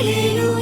ఇది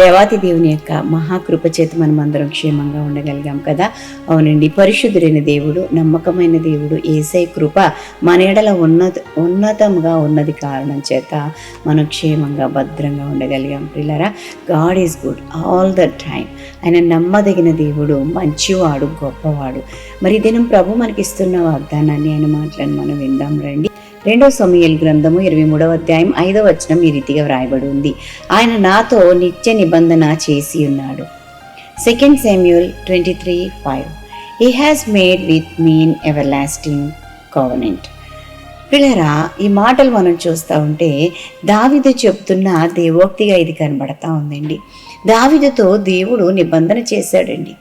దేవాతి దేవుని యొక్క మహాకృప చేత మనం అందరం క్షేమంగా ఉండగలిగాం కదా? అవునండి. పరిశుద్ధుడైన దేవుడు నమ్మకమైన దేవుడు ఏసై కృప మన ఎడల ఉన్నత ఉన్నతంగా ఉన్నది కారణం చేత మనం క్షేమంగా భద్రంగా ఉండగలిగాం పిల్లరా God is good all the time. ఆయన నమ్మదగిన దేవుడు మంచివాడు గొప్పవాడు. మరి దినం ప్రభు మనకిస్తున్న వాగ్దానాన్ని ఆయన మాటలను మనం విందాం రండి. రెండో సమయల్ గ్రంథము ఇరవై మూడవ అధ్యాయం ఐదవ వచనం ఈ రీతిగా వ్రాయబడి ఉంది. ఆయన నాతో నిత్య నిబంధన చేసి ఉన్నాడు. Second Samuel twenty three five he has made with me an everlasting covenant పిల్లరా ఈ మాటలు మనం చూస్తూ ఉంటే దావిదు చెప్తున్న దేవోక్తిగా ఇది కనబడతా ఉందండి. దావిదుతో దేవుడు నిబంధన చేశాడండి.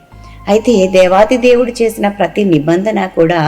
అయితే దేవాతి దేవుడు చేసిన ప్రతి నిబంధన కూడా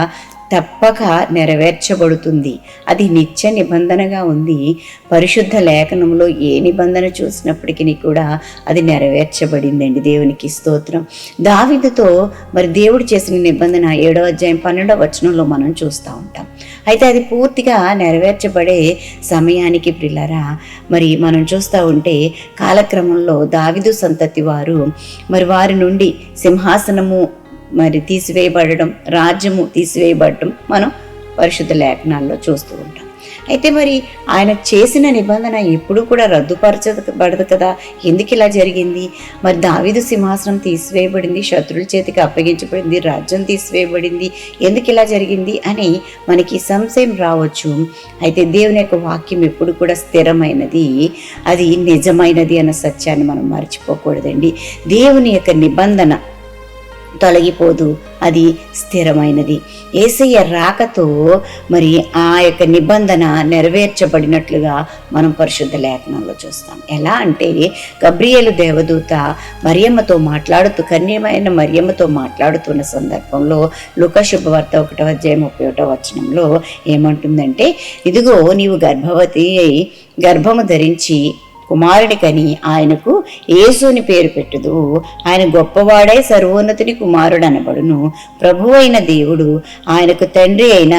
తప్పక నెరవేర్చబడుతుంది. అది నిత్య నిబంధనగా ఉంది. పరిశుద్ధ లేఖనంలో ఏ నిబంధన చూసినప్పటికీ కూడా అది నెరవేర్చబడిందండి. దేవునికి స్తోత్రం. దావిదతో మరి దేవుడు చేసిన నిబంధన ఏడవ అధ్యాయం పన్నెండవ వచనంలో మనం చూస్తూ ఉంటాం. అయితే అది పూర్తిగా నెరవేర్చబడే సమయానికి ప్రిల్లరా మరి మనం చూస్తూ ఉంటే కాలక్రమంలో దావిదు సంతతి వారు మరి వారి నుండి సింహాసనము మరి తీసివేయబడడం రాజ్యము తీసివేయబడటం మనం పరిశుద్ధ లేఖనాల్లో చూస్తూ ఉంటాం. అయితే మరి ఆయన చేసిన నిబంధన ఎప్పుడు కూడా రద్దుపరచబడదు కదా? ఎందుకు ఇలా జరిగింది? మరి దావిదు సింహాసనం తీసివేయబడింది శత్రువుల చేతికి అప్పగించబడింది రాజ్యం తీసివేయబడింది ఎందుకు ఇలా జరిగింది అని మనకి సంశయం రావచ్చు. అయితే దేవుని యొక్క వాక్యం ఎప్పుడు కూడా స్థిరమైనది అది నిజమైనది అన్న సత్యాన్ని మనం మర్చిపోకూడదండి. దేవుని యొక్క నిబంధన తొలగిపోదు. అది స్థిరమైనది. ఏసయ్య రాకతో మరి ఆ యొక్క నిబంధన నెరవేర్చబడినట్లుగా మనం పరిశుద్ధ లేఖనంలో చూస్తాం. ఎలా అంటే గబ్రియలు దేవదూత మరియమ్మతో మాట్లాడుతూ కన్యమైన మరియమ్మతో మాట్లాడుతున్న సందర్భంలో లుక శుభవార్త ఒకటో అధ్యాయం ముప్పై ఒకటో వచనంలో ఏమంటుందంటే ఇదిగో నీవు గర్భవతి అయి గర్భము ధరించి కుమారుడి కని ఆయనకు యేసుని పేరు పెట్టుదు. ఆయన గొప్పవాడై సర్వోన్నతుని కుమారుడు అనబడును ప్రభువైన దేవుడు ఆయనకు తండ్రి అయిన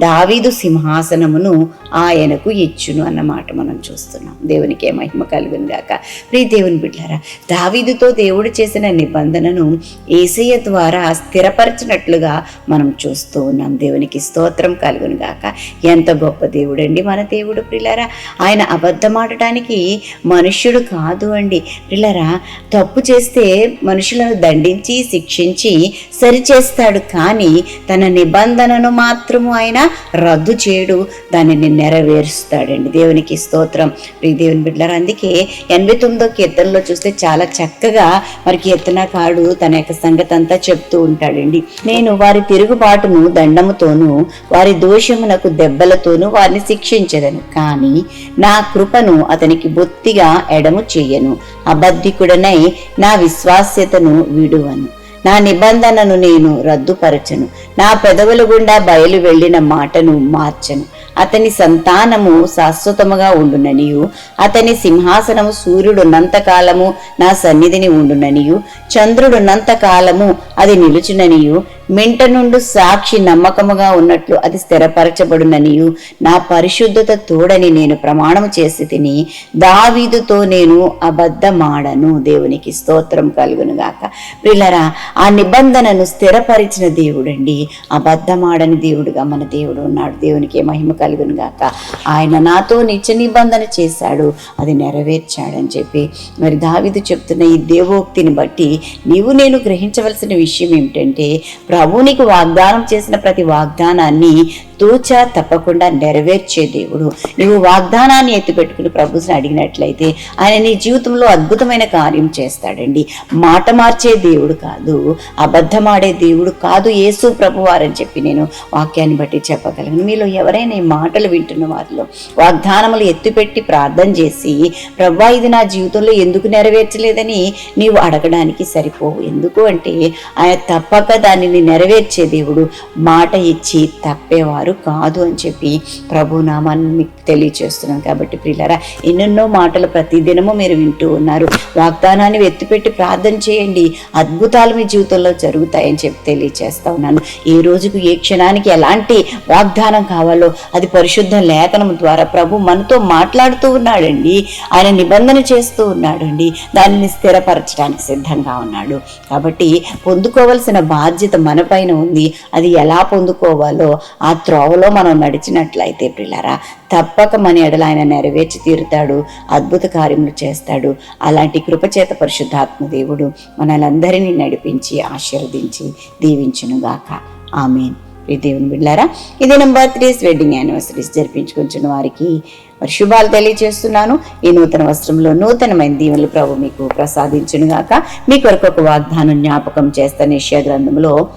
దావీదు సింహాసనమును ఆయనకు ఇచ్చును అన్నమాట మనం చూస్తున్నాం. దేవునికి మహిమ కలుగును గాక. ప్రీ దేవుని బిడ్డారా దావీదుతో దేవుడు చేసిన నిబంధనను ఏసయ్య ద్వారా స్థిరపరచినట్లుగా మనం చూస్తూ ఉన్నాం. దేవునికి స్తోత్రం కలుగును గాక. ఎంత గొప్ప దేవుడండి మన దేవుడు ప్రిలరా ఆయన అబద్ధమాడటానికి మనుష్యుడు కాదు అండి. పిల్లరా తప్పు చేస్తే మనుషులను దండించి శిక్షించి సరిచేస్తాడు కానీ తన నిబంధనను మాత్రము ఆయన రద్దు చేయడు దానిని నెరవేరుస్తాడండి. దేవునికి స్తోత్రం. దేవుని బిడ్డలారా అందుకే ఎనభై తొమ్మిదో కీర్తనలో చూస్తే చాలా చక్కగా మరి కీర్తనకారుడు తన యొక్క సంగతి అంతా చెప్తూ ఉంటాడండి. నేను వారి తిరుగుబాటును దండముతోనూ వారి దోషమునకు దెబ్బలతోనూ వారిని శిక్షించదను. కానీ నా కృపను అతనికి బొత్తిగా ఎడము చేయను. అబద్ధికుడనై నా విశ్వాస్యతను విడువను. నా నిబంధనను నేను రద్దుపరచను. నా పెదవుల గుండా బయలు వెళ్ళిన మాటను మార్చను. అతని సంతానము శాశ్వతముగా ఉండుననియు. అతని సింహాసనము సూర్యుడున్నంత కాలము నా సన్నిధిని ఉండుననియు. చంద్రుడున్నంత కాలము అది నిలుచుననియు. మెంట నుండు సాక్షి నమ్మకముగా ఉన్నట్లు అది స్థిరపరచబడుననియు నా పరిశుద్ధత తోడని నేను ప్రమాణము చేసి తిని దావీదుతో నేను అబద్ధమాడను. దేవునికి స్తోత్రం కలుగునుగాక. పిల్లరా ఆ నిబంధనను స్థిరపరిచిన దేవుడండి. అబద్ధమాడని దేవుడుగా మన దేవుడు ఉన్నాడు. దేవునికి మహిమ కలుగునుగాక. ఆయన నాతో నిత్య నిబంధన చేశాడు. అది నెరవేర్చాడని చెప్పి మరి దావీదు చెప్తున్న ఈ దేవోక్తిని బట్టి నీవు నేను గ్రహించవలసిన విషయం ఏమిటంటే ప్రభు నీకు వాగ్దానం చేసిన ప్రతి వాగ్దానాన్ని తూచ తప్పకుండా నెరవేర్చే దేవుడు. నువ్వు వాగ్దానాన్ని ఎత్తిపెట్టుకుని ప్రభుత్వం అడిగినట్లయితే ఆయన నీ జీవితంలో అద్భుతమైన కార్యం చేస్తాడండి. మాట మార్చే దేవుడు కాదు అబద్ధమాడే దేవుడు కాదు యేసు ప్రభువారని చెప్పి నేను వాక్యాన్ని బట్టి చెప్పగలను. మీలో ఎవరైనా ఈ మాటలు వింటున్న వారిలో వాగ్దానములు ఎత్తిపెట్టి ప్రార్థన చేసి ప్రభా ఇది నా జీవితంలో ఎందుకు నెరవేర్చలేదని నీవు అడగడానికి సరిపోవు. ఎందుకు అంటే ఆయన తప్పక దానిని నెరవేర్చే దేవుడు మాట ఇచ్చి తప్పేవారు కాదు అని చెప్పి ప్రభు నామాన్ని మీకు తెలియచేస్తున్నాను. కాబట్టి ప్రియులరా ఎన్నెన్నో మాటలు ప్రతిదినము మీరు వింటూ ఉన్నారు. వాగ్దానాన్ని ఎత్తిపెట్టి ప్రార్థన చేయండి. అద్భుతాలు మీ జీవితంలో జరుగుతాయని చెప్పి తెలియచేస్తా ఉన్నాను. ఏ రోజుకు ఏ క్షణానికి ఎలాంటి వాగ్దానం కావాలో అది పరిశుద్ధ లేఖనం ద్వారా ప్రభు మనతో మాట్లాడుతూ ఉన్నాడండి. ఆయన నిబంధన చేస్తూ ఉన్నాడండి. దానిని స్థిరపరచడానికి సిద్ధంగా ఉన్నాడు. కాబట్టి పొందుకోవలసిన బాధ్యత మన మనపైన ఉంది. అది ఎలా పొందుకోవాలో ఆ త్రోవలో మనం నడిచినట్లయితే పిల్లరా తప్పక మన ఎడల ఆయన నెరవేర్చి తీరుతాడు అద్భుత కార్యములు చేస్తాడు. అలాంటి కృపచేత పరిశుద్ధాత్మ దేవుడు మనలందరినీ నడిపించి ఆశీర్వదించి దీవించునుగాక. ఆమెన్. ఈ దేవుని బిడ్డారా ఇది నా బర్త్డేస్ వెడ్డింగ్ యానివర్సరీస్ జరిపించుకుంటున్న వారికి మరి శుభాలు తెలియజేస్తున్నాను. ఈ నూతన వస్త్రంలో నూతనమైన దీవెనలు ప్రభు మీకు ప్రసాదించునుగాక. మీ కొరకు ఒక వాగ్దానం జ్ఞాపకం చేస్తాను నిశ్చయ గ్రంథంలో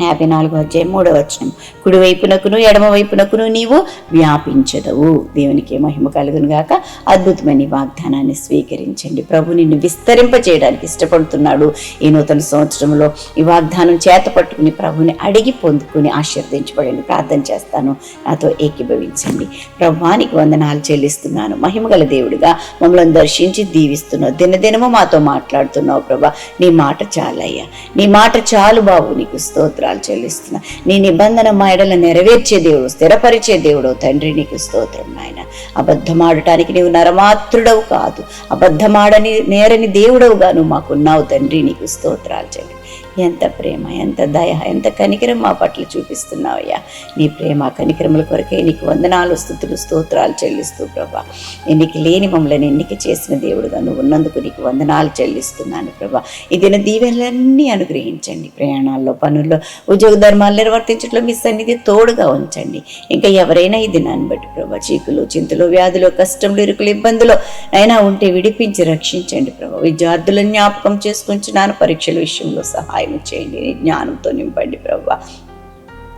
యాభై నాలుగో అధ్యాయం మూడవ వచనం. కుడివైపునకును ఎడమవైపునకును నీవు వ్యాపించదవు. దేవునికి మహిమ కలుగును గాక. అద్భుతమైన ఈ వాగ్దానాన్ని స్వీకరించండి. ప్రభు నిన్ను విస్తరింప చేయడానికి ఇష్టపడుతున్నాడు. ఈ నూతన సంవత్సరంలో ఈ వాగ్దానం చేత పట్టుకుని ప్రభుని అడిగి పొందుకుని ఆశీర్వదించబడని ప్రార్థన చేస్తాను. నాతో ఏకీభవించండి. ప్రభానికి వందనాలు చెల్లిస్తున్నాను. మహిమగల దేవుడిగా మమ్మల్ని దర్శించి దీవిస్తున్నావు. దినదినము మాతో మాట్లాడుతున్నావు ప్రభా. నీ మాట చాలయ్యా. నీ మాట చాలు బాబు. నీకు స్తోత్రాలు చెల్లిస్తున్నా. నీ నిబంధన మా మాయడల నెరవేర్చే దేవుడు స్థిరపరిచే దేవుడు తండ్రి నీకు స్తోత్రం నాయన. అబద్ధమాడటానికి నీవు నరమాత్రుడవు కాదు. అబద్ధమాడని నేరని దేవుడవుగా నువ్వు మాకున్నావు తండ్రి నీకు స్తోత్రాలు చెల్లి ఎంత ప్రేమ ఎంత దయ ఎంత కనికరం మా పట్ల చూపిస్తున్నావయ్యా. నీ ప్రేమ కనికరముల కొరకే నీకు వందనాలు స్థుతులు స్తోత్రాలు చెల్లిస్తూ ప్రభా. ఎన్నిక లేని మమ్మల్ని ఎన్నిక చేసిన దేవుడుగా నువ్వు ఉన్నందుకు నీకు వందనాలు చెల్లిస్తున్నాను ప్రభా. ఈ దిన దీవెనలన్నీ అనుగ్రహించండి. ప్రయాణాల్లో పనుల్లో ఉద్యోగ ధర్మాలు నిర్వర్తించడంలో మీ సన్నిధి తోడుగా ఉంచండి. ఇంకా ఎవరైనా ఈ దినాన్ని బట్టి ప్రభా చీకులు చింతలు వ్యాధులు కష్టములు ఇరుకులు ఇబ్బందులు అయినా ఉంటే విడిపించి రక్షించండి ప్రభా. విద్యార్థులను జ్ఞాపకం చేసుకుంటున్నాను పరీక్షల విషయంలో సహాయం చేయండి. జ్ఞానంతో నింపండి ప్రభా.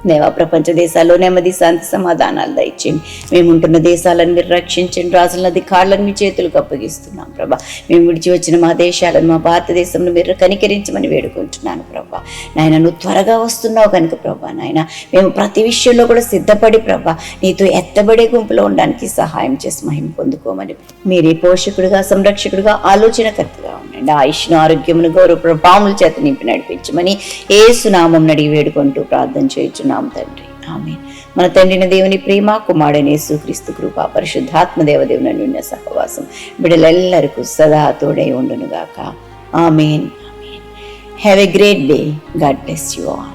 దేవా ప్రపంచ దేశాల్లో నెమ్మది శాంతి సమాధానాలు దయచేయండి. మేము ఉంటున్న దేశాలను మీరు రక్షించండి. రాజుల అధికారులను మీ చేతులకు అప్పగిస్తున్నాం ప్రభా. మేము విడిచి వచ్చిన మా దేశాలను మా భారతదేశంలో మీరు కనికరించమని వేడుకుంటున్నాను ప్రభా. నాయన నువ్వు త్వరగా వస్తున్నావు కనుక ప్రభా నాయన. మేము ప్రతి విషయంలో కూడా సిద్ధపడి ప్రభా నీతో ఎత్తబడే గుంపులో ఉండడానికి సహాయం చేసి మహిమ పొందుకోమని. మీరే పోషకుడిగా సంరక్షకుడిగా ఆలోచనకర్తగా ఉండండి. ఆయుష్ను ఆరోగ్యమును గౌరవ ప్రభావముల చేత నింపి నడిపించమని ఏ సునామం నడిగి వేడుకుంటూ ప్రార్థన చేస్తున్నాం తండ్రి. ఆమె మన తండ్రిన దేవుని ప్రేమ కుమారుడైన యేసుక్రీస్తు కృప పరిశుద్ధాత్మ దేవదేవుని నిన్న సహవాసం బిడ్డలెల్లరికూ సదా తోడై ఉండునుగాక. Amen. Amen. Have a great day God bless you all